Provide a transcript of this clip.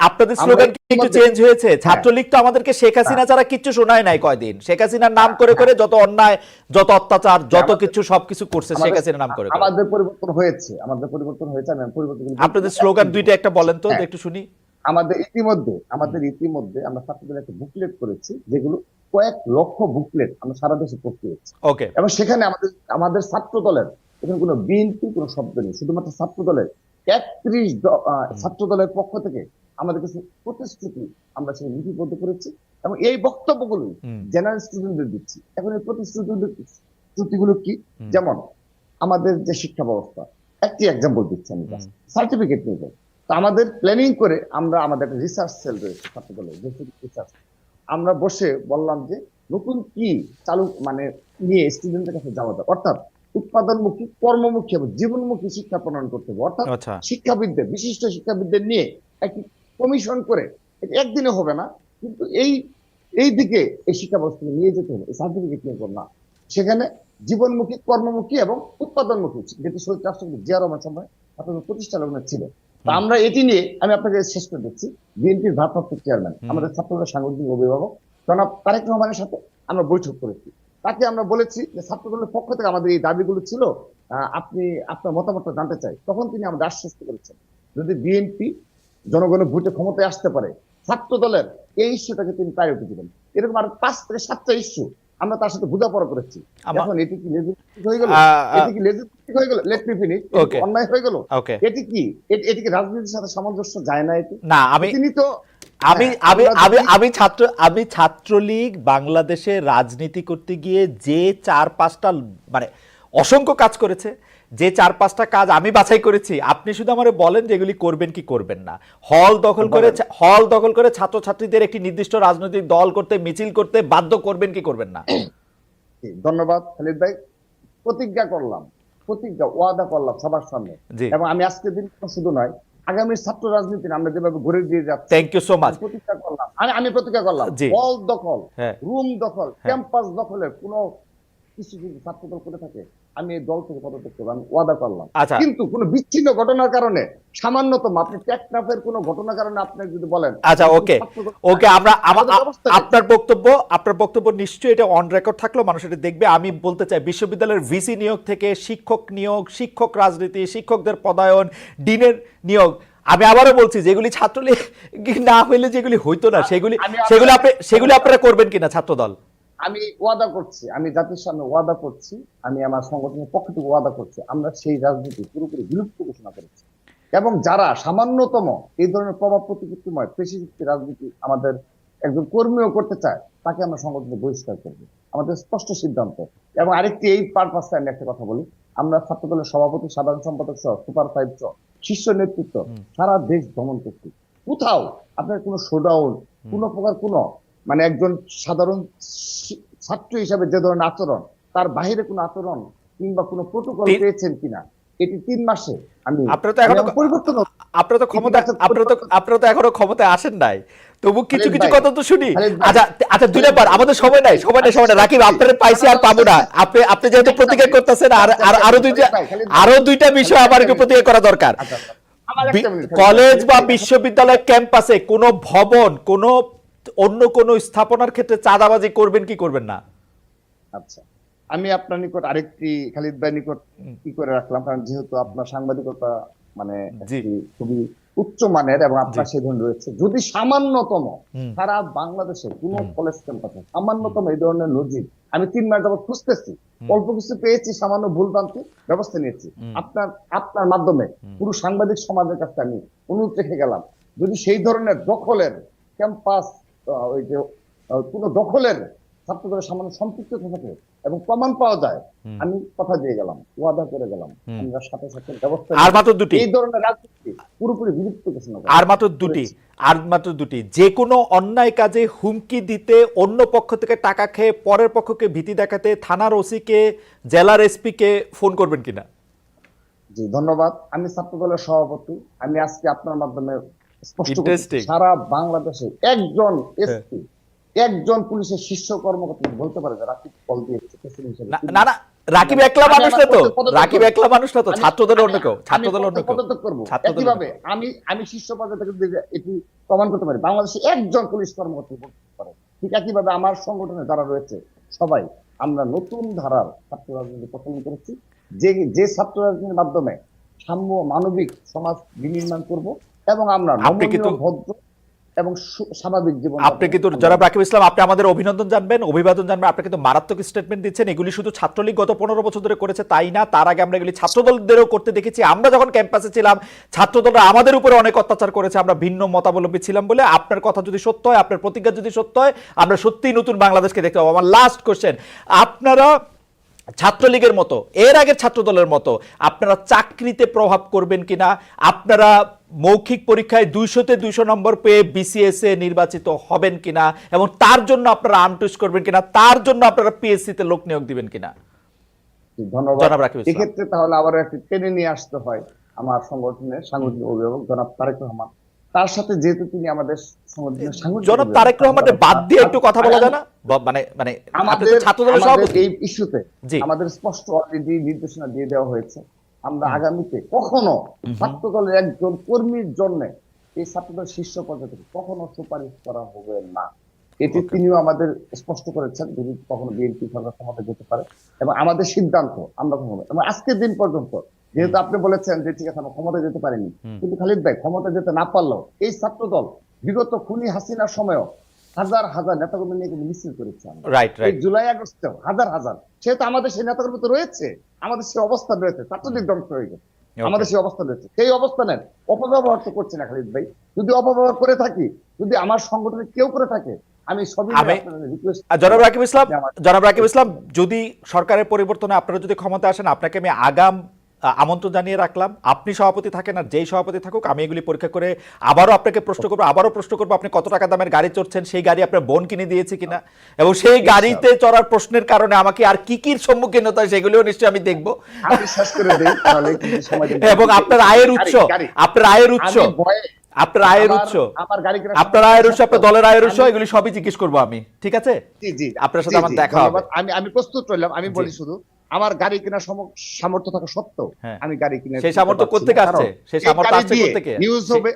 আপনাদের স্লোগান কি একটু চেঞ্জ হয়েছে? হ্যাঁ। ছাত্রলীগ তো আমাদেরকে শেখ হাসিনা ছাড়া কিচ্ছু শোনায় নাই কয়দিন। শেখ হাসিনার নাম করে করে যত অন্যায় যত অত্যাচার যত কিছু সবকিছু করছে শেখ হাসিনার নাম করে। আমাদের পরিবর্তন হয়েছে। আমাদের পরিবর্তন হয়েছে আমি পরিবর্তন আপনাদের স্লোগান দুইটা একটা বলেন তো হ্যাঁ। একটু শুনি। আমাদের ইতিমধ্যে আমাদের ইতিমধ্যে আমরা ছাত্রদের একটা বুকলেট করেছি যেগুলো কয়েক লক্ষ বুকলেট আমরা সারা দেশে প্রস্তুত ওকে। এবং সেখানে আমাদের আমাদের ছাত্র দলের এখানে কোনো বিএনপি কোনো শব্দ নেই। শুধুমাত্র ছাত্র দলের একত্রিশ ছাত্র দলের পক্ষ থেকে আমাদের কিছু প্রতিশ্রুতি আমরা সেখানে লিপিবদ্ধ করেছি এবং এই বক্তব্যগুলো জেনারেল স্টুডেন্টদের দিচ্ছি। এখন এই প্রতিশ্রুতিগুলো কি? যেমন আমাদের যে শিক্ষা ব্যবস্থা একটি এক্সাম্পল দিচ্ছি আমি সার্টিফিকেট নিয়ে যাই। তো আমাদের প্ল্যানিং করে আমরা আমাদের একটা রিসার্চ সেল রয়েছে ছাত্র রিসার্চ আমরা বসে বললাম যে নতুন কি চালু মানে নিয়ে স্টুডেন্টের কাছে যাওয়া যায়। অর্থাৎ উৎপাদনমুখী কর্মমুখী এবং জীবনমুখী শিক্ষা প্রণয়ন করতে হবে। অর্থাৎ আচ্ছা। শিক্ষাবিদদের বিশিষ্ট শিক্ষাবিদদের নিয়ে একটি কমিশন করে একদিনে হবে না কিন্তু এই এই দিকে এই শিক্ষা ব্যবস্থাকে নিয়ে যেতে হবে সার্টিফিকেট নিয়ে করো না সেখানে জীবনমুখী কর্মমুখী এবং উৎপাদনমুখী যেটি শহীদ রাষ্ট্রপতি জিয়া রহমান সময় আপনাদের প্রতিষ্ঠা লগ্নে ছিল। তা আমরা এটি নিয়ে আমি আপনাকে শেষ করে দিচ্ছি। বিএনপির ভারপ্রাপ্ত চেয়ারম্যান আমাদের ছাত্রদের সাংগঠনিক অভিভাবক জনাব তারেক রহমানের সাথে আমরা বৈঠক করেছি। তাকে আমরা বলেছি যে ছাত্রদলের পক্ষ থেকে আমাদের এই দাবিগুলো ছিল আহ, আপনি আপনার মতামতটা জানতে চাই। তখন তিনি আমাদের আশ্বস্ত করেছেন। যদি বিএনপি জনগণের ভোটে ক্ষমতায় আসতে পারে। ছাত্র দলের এই ইস্যুটাকে তিনি প্রায়োরিটি দিবেন। এরকম আর পাঁচ থেকে সাতটা ইস্যু আমরা তার সাথে বোঝাপড়া করেছি। এখন এটি কি লেজিস্টিক হয়ে গেল? আ, আ, এটি কি লেজিস্টিক হয়ে গেল? লেট মি ফিনিশ অন্যায় হয়ে গেল? এটি কি? এটি- এটি কি রাজনীতির সাথে সামঞ্জস্য যায় না এটি? না আমি তিনি তো আমি হ্যাঁ, আমি আমি আমি ছাত্র আমি ছাত্রলীগ বাংলাদেশে রাজনীতি করতে গিয়ে যে চার পাঁচটা মানে অসংখ্য কাজ করেছে যে চার পাঁচটা কাজ আমি বাছাই করেছি আপনি শুধু আমারে বলেন যে এগুলি করবেন কি করবেন না। হল দখল করে হল দখল করে ছাত্রছাত্রীদের একটি নির্দিষ্ট রাজনৈতিক দল করতে মিছিল করতে বাধ্য করবেন কি করবেন না? ধন্যবাদ খালিদ ভাই। প্রতিজ্ঞা করলাম প্রতিজ্ঞা ওয়াদা করলাম সবার সামনে। এবং আমি আজকের দিন শুধু নয় আগামী ছাত্র রাজনীতি আমরা যেভাবে ঘুরে দিয়ে যাচ্ছি থ্যাংক ইউ সো মাচ প্রতিজ্ঞা করলাম। আমি আমি প্রতিজ্ঞা করলাম হল দখল হ্যাঁ। রুম দখল হ্যাঁ। ক্যাম্পাস দখলের কোনো কিছু যদি ছাত্র দল করে থাকে? আমি এই দল থেকে পদত্যাগ করব আমি ওয়াদা করলাম আচ্ছা কিন্তু কোনো বিচ্ছিন্ন ঘটনার কারণে সামান্যতম আপনি টেকনাফের কোনো ঘটনার কারণে আপনি যদি বলেন আচ্ছা, ওকে। ওকে আমরা? আপনার বক্তব্য আপনার বক্তব্য নিশ্চয়ই এটা অন রেকর্ড থাকল মানুষ এটা দেখবে আমি বলতে চাই বিশ্ববিদ্যালয়ের ভিসি নিয়োগ থেকে শিক্ষক নিয়োগ শিক্ষক রাজনীতি শিক্ষকদের পদায়ন ডিনের নিয়োগ আমি আবারও বলছি যেগুলি ছাত্রলীগ না হইলে যেগুলি হইতো না সেগুলি সেগুলি আপনি সেগুলি আপনারা করবেন কিনা ছাত্রদল আমি ওয়াদা করছি আমি জাতির সামনে ওয়াদা করছি আমি আমার সংগঠনের পক্ষ থেকে ওয়াদা করছি আমরা সেই রাজনীতি পুরোপুরি বিলুপ্ত ঘোষণা করেছি। এবং যারা সামান্যতম এই ধরনের প্রভাব প্রতিপত্তিময় পেশিযুক্তি রাজনীতি আমাদের একজন কর্মীও করতে চায় তাকে আমরা সংগঠনে বহিষ্কার করব। আমাদের স্পষ্ট সিদ্ধান্ত। এবং আরেকটি এই পারপাসে আমি একটা কথা বলি আমরা ছাত্র দলের সভাপতি সাধারণ সম্পাদক সহ সুপার ফাইভ সহ শীর্ষ নেতৃত্ব সারা দেশ ভ্রমণ করছি। কোথাও আপনার কোনো শোডাউন কোনো প্রকার কোনো মানে একজন সাধারণ ছাত্র হিসাবে যে ধরনের আচরণ তার বাইরে কোনো আচরণ কিংবা কোনো প্রোটোকল পেয়েছেন কিনা এটি তিন মাসে আমি আপনারা তো এখনও পরিবর্তন। আপনারা তো ক্ষমতা আপনারা তো আপনারা তো এখনও ক্ষমতায় আসেন নাই। তবু কিছু কিছু কথা তো শুনি। আচ্ছা আচ্ছা দুই নাম্বার আমাদের সময় নাই সময় নাই সময় নাই। রাকিব আপনারা পাইছি আর পাবো না। আপনি আপনি যেহেতু প্রতিজ্ঞা করতেছেন আর আর আরও দুইটা। আরও দুইটা বিষয় আমার একটু প্রতিজ্ঞা করা দরকার। আচ্ছা, আচ্ছা। কলেজ বা বিশ্ববিদ্যালয় ক্যাম্পাসে কোনো ভবন কোনো অন্য কোনো স্থাপনার ক্ষেত্রে চাঁদাবাজি করবেন কি করবেন না? আচ্ছা আমি আপনার নিকট আরেকটি খালিদ ভাই নিকট কি করে রাখলাম? কারণ যেহেতু আপনার সাংবাদিকতা মানে খুবই উচ্চ মানের এবং আপনার ধরনের রয়েছে। যদি সামান্যতম সারা বাংলাদেশে কোন কলেজ ক্যাম্পাসে সামান্যতম এই ধরনের নজির আমি তিন মাস যাবত খুঁজতেছি অল্প কিছু পেয়েছি সামান্য ভুল ভ্রান্তি ব্যবস্থা নিয়েছি। আপনার আপনার মাধ্যমে পুরো সাংবাদিক সমাজের কাছে আমি অনুরোধ রেখে গেলাম যদি সেই ধরনের দখলের ক্যাম্পাস ওই যে কোনো দখলের ছাত্রদের সামান্য সম্পৃক্ত থাকে এবং প্রমাণ পাওয়া যায়। আমি কথা দিয়ে গেলাম ওয়াদা করে গেলাম। আমরা সাথে সাথে ব্যবস্থা আর মাত্র দুটি। এই ধরনের রাজনীতি পুরোপুরি বিলুপ্ত ঘোষণা আর মাত্র দুটি। আর মাত্র দুটি। যে কোনো অন্যায় কাজে হুমকি দিতে অন্য পক্ষ থেকে টাকা খেয়ে পরের পক্ষকে ভীতি দেখাতে থানার ওসিকে জেলার এসপিকে ফোন করবেন কিনা? জি ধন্যবাদ। আমি ছাত্র দলের সভাপতি। আমি আজকে আপনার মাধ্যমে স্পষ্ট. হ্যাঁ। সারা বাংলাদেশে একজন এসপি একজন পুলিশের শীর্ষ কর্মকর্তা বলতে পারে যে রাকিব কল হিসেবে। না না রাকিব একলা মানুষ আমার না তো। রাকিব একলা মানুষ না তো ছাত্রদলের অন্য কেউ আমি ছাত্রদলের অন্য কেউ। একইভাবে আমি আমি শীর্ষ পর্যায়ে থেকে এটি প্রমাণ করতে পারি। বাংলাদেশে একজন পুলিশ কর্মকর্তা বলতে পারে। ঠিক একইভাবে আমার সংগঠনে যারা রয়েছে সবাই আমরা নতুন ধারার ছাত্র রাজনীতি প্রচলন করেছি। যে যে ছাত্র রাজনীতির মাধ্যমে সাম্য মানবিক সমাজ বিনির্মাণ করব। এবং আমরা ভদ্র এবং স্বাভাবিক জীবন আপনি কিন্তু জনাব রাকিব ইসলাম আপনি আমাদের অভিনন্দন জানবেন অভিবাদন জানবেন আপনি কিন্তু মারাত্মক স্টেটমেন্ট দিচ্ছেন এগুলি শুধু ছাত্রলীগ গত পনেরো বছর ধরে করেছে তাই না? তার আগে আমরা এগুলি ছাত্রদলদেরও করতে দেখেছি। আমরা যখন ক্যাম্পাসে ছিলাম ছাত্রদলরা আমাদের উপরে অনেক অত্যাচার করেছে আমরা ভিন্ন মতাবলম্বী ছিলাম বলে। আপনার কথা যদি সত্য হয় আপনার প্রতিজ্ঞা যদি সত্য হয় আমরা সত্যিই নতুন বাংলাদেশকে দেখতে পাবো। আমার লাস্ট কোশ্চেন আপনারা ছাত্রলীগের মতো এর আগের ছাত্রদলের মতো আপনারা চাকরিতে প্রভাব করবেন কিনা? আপনারা মৌখিক পরীক্ষায় দুইশোতে দুইশো নম্বর পেয়ে বিসিএস এ নির্বাচিত হবেন কিনা? এবং তার জন্য আপনারা আমটুস করবেন কিনা? তার জন্য আপনারা পিএসসি তে লোক নিয়োগ দিবেন কিনা? ধন্যবাদ। এক্ষেত্রে তাহলে আবার একটি টেনে নিয়ে আসতে হয় আমার সংগঠনের সাংগঠনিক অভিভাবক জনাব তারেক রহমান। তার সাথে যেহেতু তিনি আমাদের জনাব তারেক বাদ দিয়ে একটু কথা বলা যায় না? মানে মানে আমাদের ছাত্রদলের সভাপতি। এই ইস্যুতে আমাদের স্পষ্ট অলরেডি নির্দেশনা দিয়ে দেওয়া হয়েছে। আমরা আগামীতে কখনো ছাত্র দলের একজন কর্মীর জন্য এই ছাত্রদল শীর্ষ পর্যায়ে কখনো সুপারিশ করা হবে না। এটি তিনিও আমাদের স্পষ্ট করেছেন যদি কখনো বিএনপি সরকার ক্ষমতা যেতে পারে। এবং আমাদের সিদ্ধান্ত আমরা কখনো এবং আজকের দিন পর্যন্ত যেহেতু আপনি বলেছেন যে ঠিক আছে আমরা ক্ষমতা যেতে পারিনি। কিন্তু খালিদ ভাই ক্ষমতা যেতে না পারলেও এই ছাত্রদল বিগত খুনি হাসিনার সময়ও হাজার হাজার নেতাকর্মী নিয়ে কিন্তু মিছিল করেছে রাইট রাইট জুলাই আগস্টে হাজার হাজার। সেহেতু আমাদের সেই নেতাকর্মী তো রয়েছে আমাদের সেই অবস্থান রয়েছে ছাত্রলীগ ধ্বংস হয়ে গেছে। আমাদের সেই অবস্থান রয়েছে। সেই অবস্থানের অপব্যবহার তো করছে না খালিদ ভাই। যদি অপব্যবহার করে থাকি যদি আমার সংগঠনে কেউ করে থাকে আমি জনাব রাকিব ইসলাম জনাব রাকিব ইসলাম যদি সরকারের পরিবর্তনে আপনারা যদি ক্ষমতা আসেন আপনাকে আমি আগাম আমন্ত্রণ জানিয়ে রাখলাম। আপনি সভাপতি থাকেন আর যেই সভাপতি থাকুক আমি এগুলি পরীক্ষা করে আবারও আপনাকে প্রশ্ন করব আবারও প্রশ্ন করব আপনি কত টাকা দামের গাড়ি চড়ছেন সেই গাড়ি আপনার বোন কিনে দিয়েছে কিনা? এবং সেই গাড়িতে চড়ার প্রশ্নের কারণে আমাকে আর কি কির সম্মুখীন হতে হয় সেগুলিও নিশ্চয়ই আমি দেখব। এবং আপনার আয়ের উৎস। আপনার আয়ের উৎস আপনার আয়ের উৎস আপনার আয়ের উৎস আপনার দলের আয়ের উৎস এগুলি সবই জিজ্ঞেস করব আমি ঠিক আছে? আপনার সাথে আমার দেখা হবে। আমি আমি প্রস্তুত রইলাম আমি বলি শুধু আমার গাড়ি কেনার সামর্থ্য থাকা সত্ত্বেও হ্যাঁ। আমি গাড়ি কিনে সেই সামর্থ্য কোত্থেকে আসছে? সেই সামর্থ্য আসছে? নিউজ হবে